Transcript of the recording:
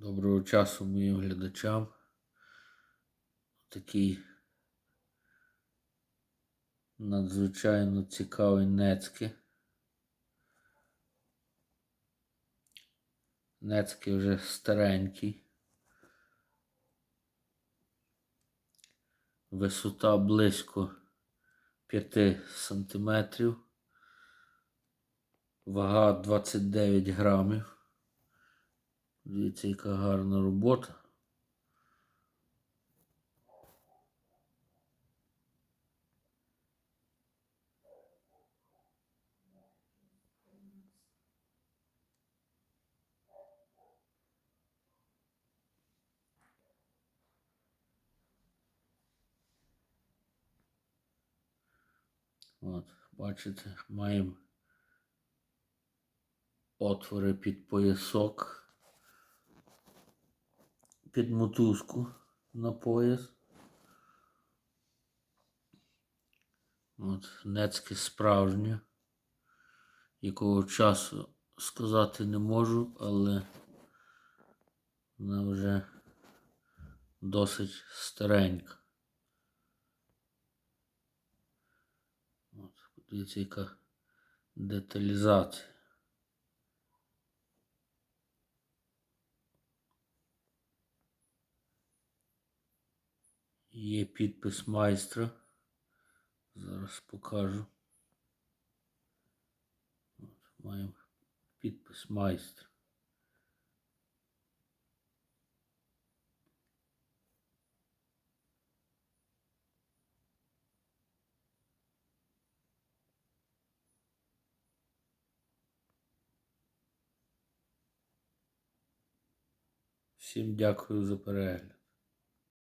Доброго часу моїм глядачам. Такий надзвичайно цікавий нецьки. Нецьки вже старенький. Висота близько 5 сантиметрів. Вага 29 грамів. Дивіться, яка гарна робота. От, бачите, маємо отвори під поясок, під мотузку на пояс. От, нецьке справжнє, якого часу сказати не можу, але вона вже досить старенька. От, подивіться, яка деталізація. Є підпис майстра. Зараз покажу. От, маємо підпис майстра. Всім дякую за перегляд.